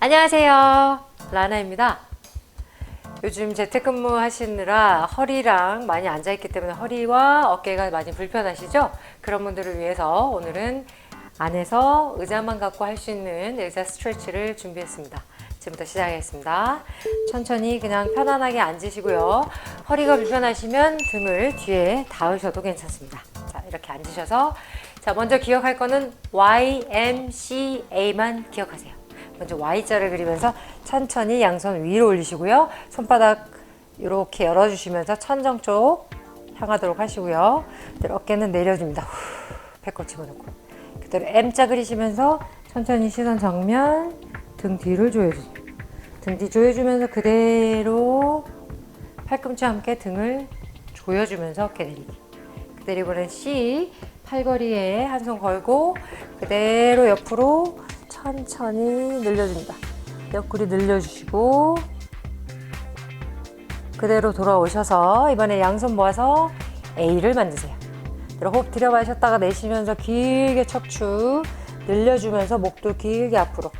안녕하세요. 라나입니다. 요즘 재택근무 하시느라 허리랑 많이 앉아있기 때문에 허리와 어깨가 많이 불편하시죠? 그런 분들을 위해서 오늘은 안에서 의자만 갖고 할 수 있는 의자 스트레치를 준비했습니다. 지금부터 시작하겠습니다. 천천히 그냥 편안하게 앉으시고요. 허리가 불편하시면 등을 뒤에 닿으셔도 괜찮습니다. 자, 이렇게 앉으셔서 자, 먼저 기억할 거는 YMCA만 기억하세요. 먼저 Y자를 그리면서 천천히 양손 위로 올리시고요. 손바닥 이렇게 열어주시면서 천정 쪽 향하도록 하시고요. 그대로 어깨는 내려줍니다. 후, 배꼽 집어넣고. 그대로 M자 그리시면서 천천히 시선 정면, 등 뒤를 조여주세요. 등 뒤 조여주면서 그대로 팔꿈치와 함께 등을 조여주면서 어깨 내리기. 그대로 이번엔 C, 팔걸이에 한 손 걸고 그대로 옆으로 천천히 늘려줍니다. 옆구리 늘려주시고 그대로 돌아오셔서 이번에 양손 모아서 A를 만드세요. 그리고 호흡 들여마셨다가 내쉬면서 길게 척추 늘려주면서 목도 길게 앞으로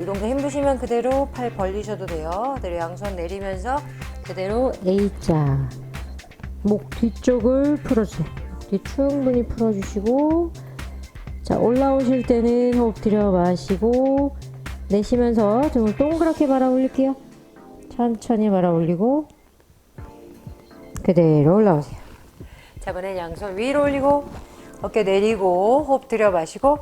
이 동작 힘드시면 그대로 팔 벌리셔도 돼요. 그대로 양손 내리면서 그대로 A자 목 뒤쪽을 풀어주세요. 목뒤 충분히 풀어주시고 자 올라오실 때는 호흡 들여 마시고 내쉬면서 등을 동그랗게 말아 올릴게요. 천천히 말아 올리고 그대로 올라오세요. 자, 이번엔 양손 위로 올리고 어깨 내리고 호흡 들여 마시고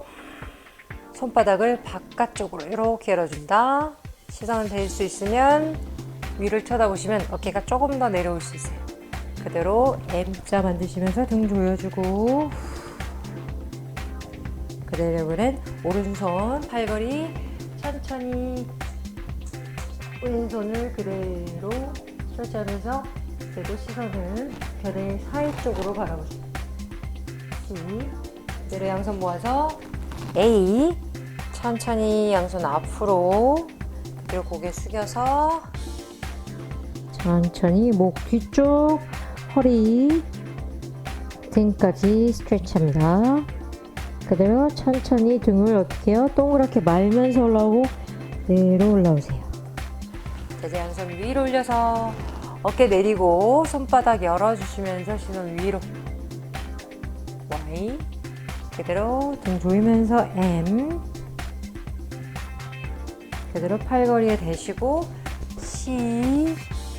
손바닥을 바깥쪽으로 이렇게 열어준다. 시선 될수 있으면 위를 쳐다보시면 어깨가 조금 더 내려올 수 있어요. 그대로 M자 만드시면서 등 조여주고 그대로 이번엔 오른손 팔걸이 천천히 왼손을 그대로 스트레치하면서 그대로 시선을 별의 사이 쪽으로 바라보세요. 그대로 양손 모아서 A 천천히 양손 앞으로 그대로 고개 숙여서 천천히 목 뒤쪽 허리 등까지 스트레치합니다. 그대로 천천히 등을 어떻게 해요? 동그랗게 말면서 올라오고 내로 올라오세요. 자, 양손 위로 올려서 어깨 내리고 손바닥 열어주시면서 시선 위로 Y 그대로 등 조이면서 M 그대로 팔걸이에 대시고 C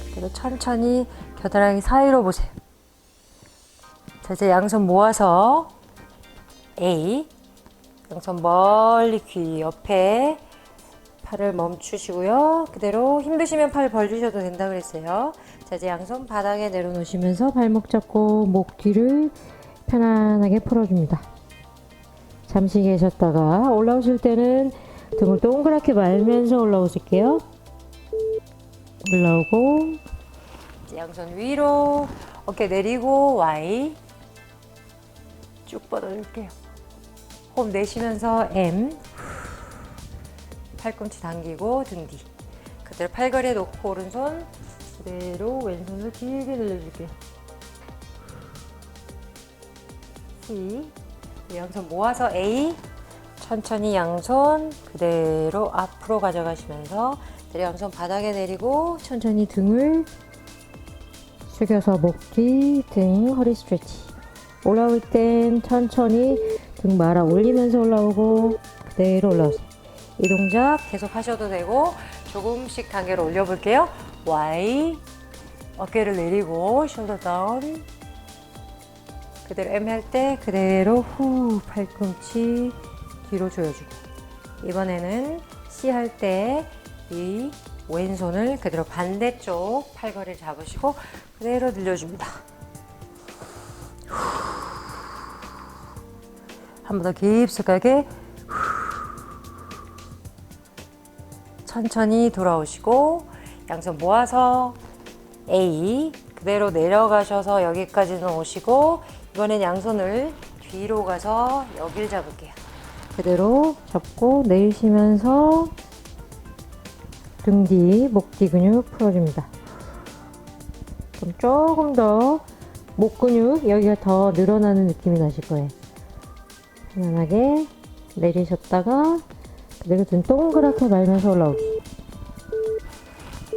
그대로 천천히 겨드랑이 사이로 보세요. 자, 이제 양손 모아서 A 양손 멀리 귀 옆에 팔을 멈추시고요. 그대로 힘드시면 팔 벌리셔도 된다 그랬어요. 자, 이제 양손 바닥에 내려놓으시면서 발목 잡고 목 뒤를 편안하게 풀어줍니다. 잠시 계셨다가 올라오실 때는 등을 동그랗게 말면서 올라오실게요. 올라오고 이제 양손 위로 어깨 내리고 Y 쭉 뻗어줄게요. 호흡 내쉬면서 M 팔꿈치 당기고 등 뒤. 그대로 팔걸이에 놓고 오른손 그대로 왼손을 길게 늘려줄게요. C 양손 모아서 A 천천히 양손 그대로 앞으로 가져가시면서 양손 바닥에 내리고 천천히 등을 숙여서 목 뒤, 등, 허리 스트레치. 올라올 땐 천천히 등 말아 올리면서 올라오고 그대로 올라오세요. 이 동작 계속 하셔도 되고 조금씩 단계를 올려볼게요. Y 어깨를 내리고 숄더 다운 그대로 M 할 때 그대로 후 팔꿈치 뒤로 조여주고 이번에는 C 할 때 이 왼손을 그대로 반대쪽 팔걸이를 잡으시고 그대로 늘려줍니다. 한 번 더 깊숙하게 천천히 돌아오시고 양손 모아서 A 그대로 내려가셔서 여기까지는 오시고 이번엔 양손을 뒤로 가서 여길 잡을게요. 그대로 잡고 내쉬면서 등 뒤, 목 뒤 근육 풀어줍니다. 그럼 조금 더 목 근육 여기가 더 늘어나는 느낌이 나실 거예요. 편안하게 내리셨다가 그대로 등 동그랗게 말면서 올라오기.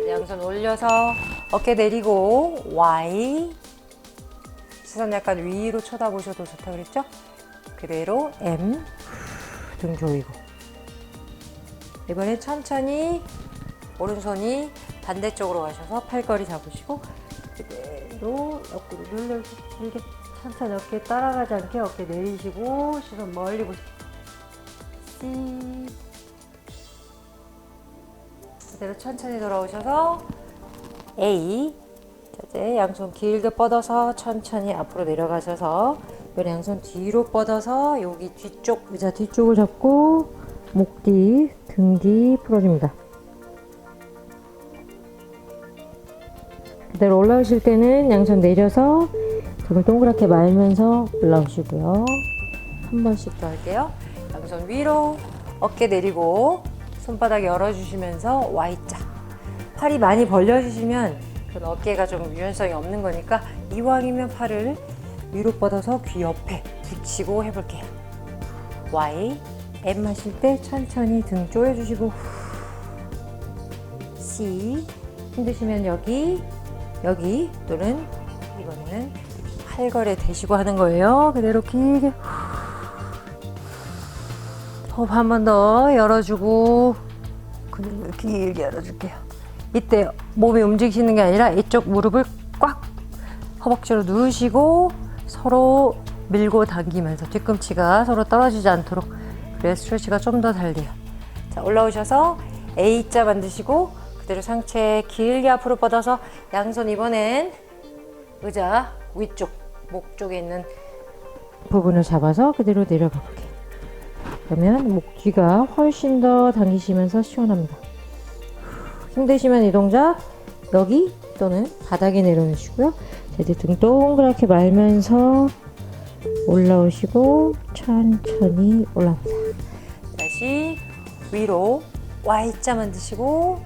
양손 올려서 어깨 내리고 Y 시선 약간 위로 쳐다보셔도 좋다 그랬죠? 그대로 M 등 조이고 이번에 천천히 오른손이 반대쪽으로 가셔서 팔걸이 잡으시고 그대로 옆구리 눌러서 이렇게 천천히 어깨 따라가지 않게 어깨 내리시고 시선 멀리 보시고 C 그대로 천천히 돌아오셔서 A 자, 이제 양손 길게 뻗어서 천천히 앞으로 내려가셔서 이번 양손 뒤로 뻗어서 여기 뒤쪽 의자 뒤쪽을 잡고 목 뒤, 등 뒤 풀어줍니다. 그대로 올라오실 때는 양손 내려서 등을 동그랗게 말면서 올라오시고요. 한 번씩 더 할게요. 양손 위로 어깨 내리고 손바닥 열어주시면서 Y자. 팔이 많이 벌려주시면 그런 어깨가 좀 유연성이 없는 거니까 이왕이면 팔을 위로 뻗어서 귀 옆에 붙이고 해볼게요. Y, M 하실 때 천천히 등 조여주시고 후. C, 힘드시면 여기, 여기 또는 이거는 팔걸에 대시고 하는 거예요. 그대로 길게 호흡 한 번 더 열어주고 근육을 길게 열어줄게요. 이때 몸이 움직이시는 게 아니라 이쪽 무릎을 꽉 허벅지로 누르시고 서로 밀고 당기면서 뒤꿈치가 서로 떨어지지 않도록 그래야 스트레치가 좀 더 잘 돼요. 자 올라오셔서 A자 만드시고 그대로 상체 길게 앞으로 뻗어서 양손 이번엔 의자 위쪽 목 쪽에 있는 부분을 잡아서 그대로 내려가 볼게요. 그러면 목 뒤가 훨씬 더 당기시면서 시원합니다. 힘드시면 이 동작 여기 또는 바닥에 내려놓으시고요. 자, 이제 등 동그랗게 말면서 올라오시고 천천히 올라옵니다. 다시 위로 Y자 만드시고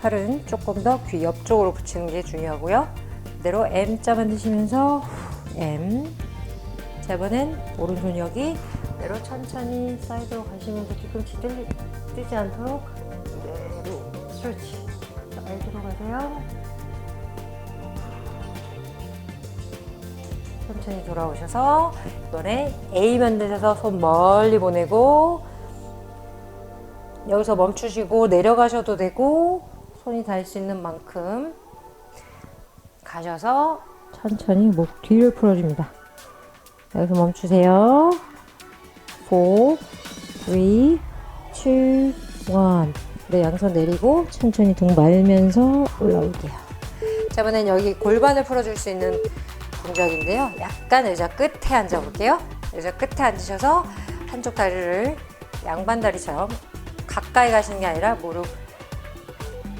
팔은 조금 더 귀 옆쪽으로 붙이는 게 중요하고요. 그대로 M자 만드시면서 M. 자 이번엔 오른손 여기. 그대로 천천히 사이드로 가시면서 뒤꿈치 뜨, 뜨지 않도록 그대로 스트레치 잘 들어가세요. 천천히 돌아오셔서 이번에 A 만드셔서 손 멀리 보내고 여기서 멈추시고 내려가셔도 되고 손이 닿을 수 있는 만큼 가셔서 천천히 목 뒤를 풀어줍니다. 여기서 멈추세요. 4, 3, 2, 1. 네, 양손 내리고 천천히 등 말면서 올라올게요. 자, 이번엔 여기 골반을 풀어줄 수 있는 동작인데요. 약간 의자 끝에 앉아볼게요. 의자 끝에 앉으셔서 한쪽 다리를 양반 다리처럼 가까이 가시는 게 아니라 무릎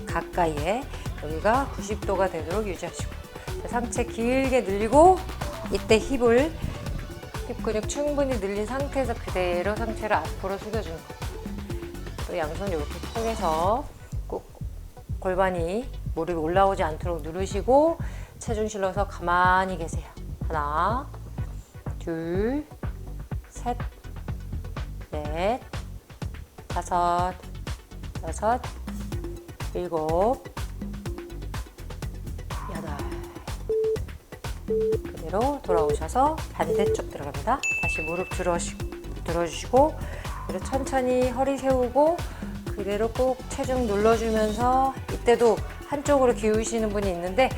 가까이에 여기가 90도가 되도록 유지하시고 자, 상체 길게 늘리고 이때 힙을 힙 근육 충분히 늘린 상태에서 그대로 상체를 앞으로 숙여주는 거. 또 양손 이렇게 통해서 꼭 골반이 무릎이 올라오지 않도록 누르시고 체중 실어서 가만히 계세요. 하나, 둘, 셋, 넷, 다섯, 여섯, 일곱, 그대로 돌아오셔서 반대쪽 들어갑니다. 다시 무릎 들어주시고 그리고 천천히 허리 세우고 그대로 꼭 체중 눌러주면서 이때도 한쪽으로 기우시는 분이 있는데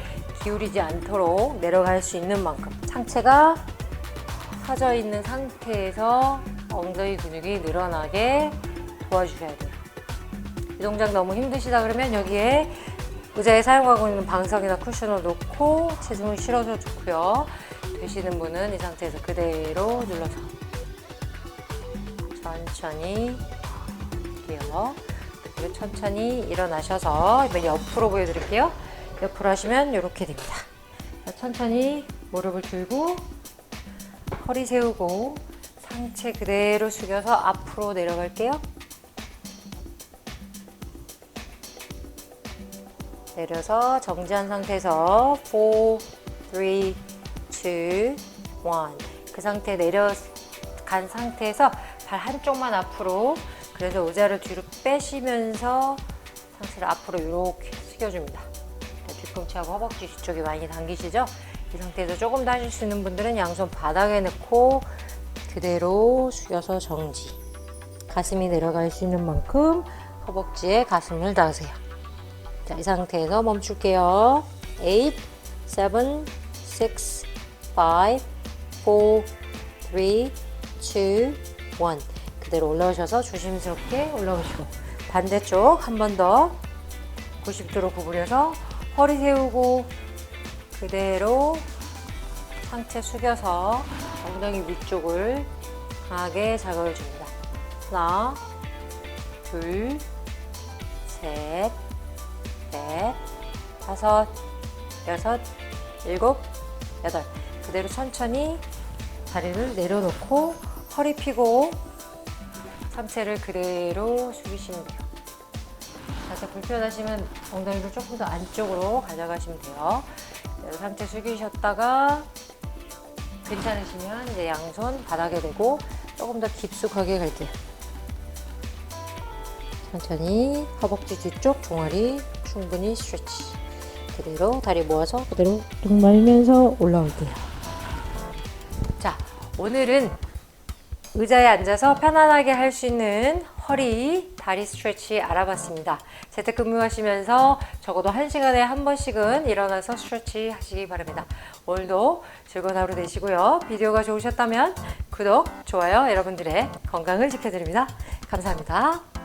기울이지 않도록 내려갈 수 있는 만큼 상체가 펴져 있는 상태에서 엉덩이 근육이 늘어나게 도와주셔야 돼요. 이 동작 너무 힘드시다 그러면 여기에 의자에 사용하고 있는 방석이나 쿠션을 놓고 체중을 실어도 좋고요. 되시는 분은 이 상태에서 그대로 눌러서 천천히 할게요. 그리고 천천히 일어나셔서 이번 옆으로 보여드릴게요. 옆으로 하시면 이렇게 됩니다. 자, 천천히 무릎을 들고 허리 세우고 상체 그대로 숙여서 앞으로 내려갈게요. 내려서 정지한 상태에서 4, 3, 2, 1. 그 상태 내려간 상태에서 발 한쪽만 앞으로 그래서 의자를 뒤로 빼시면서 상체를 앞으로 이렇게 숙여줍니다. 자, 뒤꿈치하고 허벅지 뒤쪽이 많이 당기시죠? 이 상태에서 조금 더 하실 수 있는 분들은 양손 바닥에 넣고 그대로 숙여서 정지. 가슴이 내려갈 수 있는 만큼 허벅지에 가슴을 닿으세요. 자, 이 상태에서 멈출게요. 8, 7, 6, 5, 4, 3, 2, 1. 그대로 올라오셔서 조심스럽게 올라오시고 반대쪽 한 번 더 90도로 구부려서 허리 세우고 그대로 상체 숙여서 엉덩이 위쪽을 강하게 자극을 줍니다. 하나, 둘, 셋, 넷, 다섯, 여섯, 일곱, 여덟. 그대로 천천히 다리를 내려놓고 허리 피고 상체를 그대로 숙이시면 돼요. 살짝 불편하시면 엉덩이를 조금 더 안쪽으로 가져가시면 돼요. 상체 숙이셨다가 괜찮으시면 이제 양손 바닥에 대고 조금 더 깊숙하게 갈게요. 천천히 허벅지 뒤쪽 종아리 충분히 스트레치. 그대로 다리 모아서 그대로 등 말면서 올라올게요. 자, 오늘은 의자에 앉아서 편안하게 할 수 있는 허리, 다리 스트레치 알아봤습니다. 재택근무하시면서 적어도 한시간에 한 번씩은 일어나서 스트레치 하시기 바랍니다. 오늘도 즐거운 하루 되시고요. 비디오가 좋으셨다면 구독, 좋아요 여러분들의 건강을 지켜드립니다. 감사합니다.